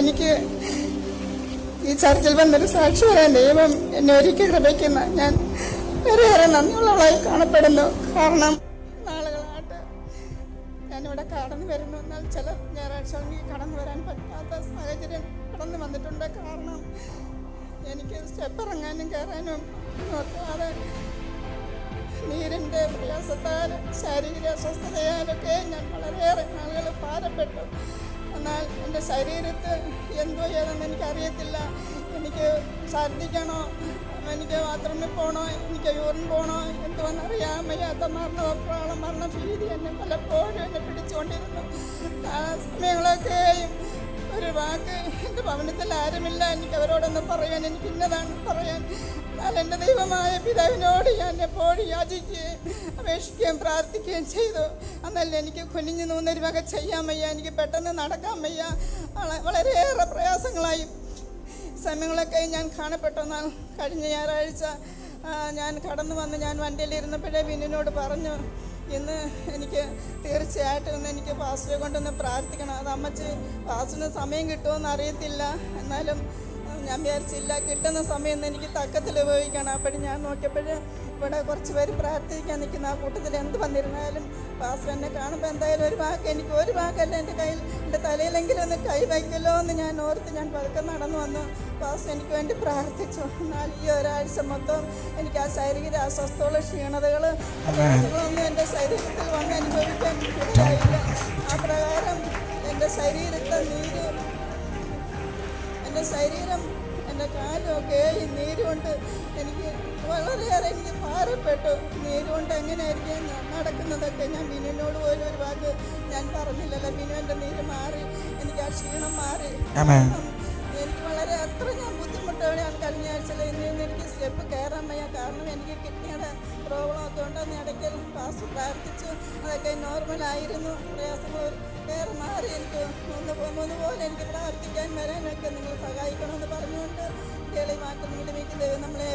എനിക്ക് ഈ ചർച്ചിൽ വന്നൊരു സാക്ഷി വരാൻ ദൈവം എന്നെ ഒരുക്കി കൃപയ്ക്കുന്ന ഞാൻ ഒരേറെ നന്ദിയുള്ളവളായി കാണപ്പെടുന്നു. കാരണം നാളുകളായിട്ട് ഞാനിവിടെ കടന്നു വരുന്നു. എന്നാൽ ചില ഞായറാഴ്ചകളിൽ കടന്നു വരാൻ പറ്റാത്ത സാഹചര്യം കടന്നു വന്നിട്ടുണ്ട്. കാരണം എനിക്ക് സ്റ്റെപ്പ് ഇറങ്ങാനും കയറാനും നോക്കാതെ നീരിന്റെ പ്രയാസത്താൽ ശാരീരിക അസ്വസ്ഥതയാലൊക്കെ ഞാൻ വളരെയേറെ നാളുകൾ ഭാരപ്പെട്ടു. എന്നാൽ എന്റെ ശരീരത്ത് എന്തോ ഏതെന്ന് എനിക്കറിയത്തില്ല. എനിക്ക് ഛർദ്ദിക്കണോ? എനിക്ക് ബാത്റൂമിൽ പോകണോ എനിക്ക് യൂറിൻ പോകണോ എന്തുവെന്ന് അറിയാൻ വയ്യാത്ത മരണപ്രാളം മരണ ഭീതി എന്നെ പലപ്പോഴും എന്നെ പിടിച്ചുകൊണ്ടിരുന്നു. ആ സമയങ്ങളൊക്കെയും ഒരു വാക്ക്. എന്റെ ഭവനത്തിൽ ആരുമില്ല. എനിക്ക് അവരോടൊന്നും പറയാൻ എനിക്ക് ഇന്നതാണ് പറയാൻ. എന്നാൽ എന്റെ ദൈവമായ പിതാവിനോട് ഞാൻ എപ്പോഴും യാചിക്കുകയും അപേക്ഷിക്കുകയും പ്രാർത്ഥിക്കുകയും ചെയ്തു. എന്നല്ല എനിക്ക് കുനിഞ്ഞു നൂന്നൊരു വക ചെയ്യാൻ വയ്യ. എനിക്ക് പെട്ടെന്ന് നടക്കാൻ വയ്യ. വള- വളരെയേറെ പ്രയാസങ്ങളായി. സമയങ്ങളൊക്കെ ഞാൻ കാണപ്പെട്ടു. എന്നാൽ കഴിഞ്ഞ ഞായറാഴ്ച ഞാൻ കടന്നു വന്ന് ഞാൻ വണ്ടിയിലിരുന്നപ്പോഴേ ബിന്നിനോട് പറഞ്ഞു ഇന്ന് എനിക്ക് തീർച്ചയായിട്ടും ഇന്ന് എനിക്ക് പാസ്റ്ററെ കൊണ്ടൊന്ന് പ്രാർത്ഥിക്കണം. അത് അമ്മച്ച് പാസ്റ്റിന് സമയം കിട്ടുമെന്ന് അറിയത്തില്ല. എന്നാലും ഞാൻ വിചാരിച്ചില്ല കിട്ടുന്ന സമയം എനിക്ക് തക്കത്തിൽ ഉപയോഗിക്കണം അപ്പോഴും ഞാൻ നോക്കിയപ്പോഴും ഇവിടെ കുറച്ച് പേര് പ്രാർത്ഥിക്കാൻ നിൽക്കുന്ന ആ കൂട്ടത്തിൽ എന്ത് വന്നിരുന്നാലും പാസ്റ്റർ എന്നെ കാണുമ്പോൾ എന്തായാലും ഒരു വാക്ക് എനിക്ക് ഒരു വാക്കല്ല എന്റെ കയ്യിൽ എന്റെ തലയിലെങ്കിലും ഒന്ന് കൈ വയ്ക്കല്ലോ എന്ന് ഞാൻ ഓർത്ത് ഞാൻ പതുക്കെ നടന്നു വന്നു. പാസ്റ്റർ എനിക്ക് വേണ്ടി പ്രാർത്ഥിച്ചു. എന്നാൽ ഈ ഒരാഴ്ച മൊത്തം എനിക്ക് ആ ശാരീരിക അസ്വസ്ഥതകളും ക്ഷീണതകൾ ഒന്നും എന്റെ ശരീരത്തിൽ വന്ന് അനുഭവിക്കാൻ ആ പ്രകാരം എന്റെ ശരീരത്തെ നീര് എന്റെ ശരീരം എന്റെ കാലുമൊക്കെ ഈ നീരുകൊണ്ട് എനിക്ക് വളരെയേറെ എനിക്ക് ഭാരപ്പെട്ടു. നീരുകൊണ്ട് എങ്ങനെയായിരിക്കും നടക്കുന്നതൊക്കെ ഞാൻ ബിനുവിനോട് പോലും ഒരു വാക്ക് ഞാൻ പറഞ്ഞില്ലല്ലോ. മിനു എന്റെ നീര് മാറി എനിക്ക് ആ ക്ഷീണം മാറി. എനിക്ക് വളരെ അത്ര ഞാൻ ബുദ്ധിമുട്ടോടെയാണ് കഴിഞ്ഞ ആഴ്ചയിൽ ഇന്ന് ഇന്ന് എനിക്ക് സ്റ്റെപ്പ് കയറാൻ വയ്യ കാരണം എനിക്ക് കിഡ്നിയുടെ പ്രോബ്ലം ഒക്കെ ഉണ്ടെന്ന് ഇടയ്ക്ക് പാസ് പ്രാർത്ഥിച്ചു അതൊക്കെ നോർമലായിരുന്നു പ്രയാസങ്ങൾ വേറെ മാറി എനിക്ക് ഒന്ന് പോകുന്നത് പോലെ എനിക്ക് പ്രാർത്ഥിക്കാൻ വരാനൊക്കെ നിങ്ങൾ സഹായിക്കണമെന്ന് പറഞ്ഞുകൊണ്ട് കേളി മാറ്റം നിലവിലേക്ക് ദൈവം നമ്മളെ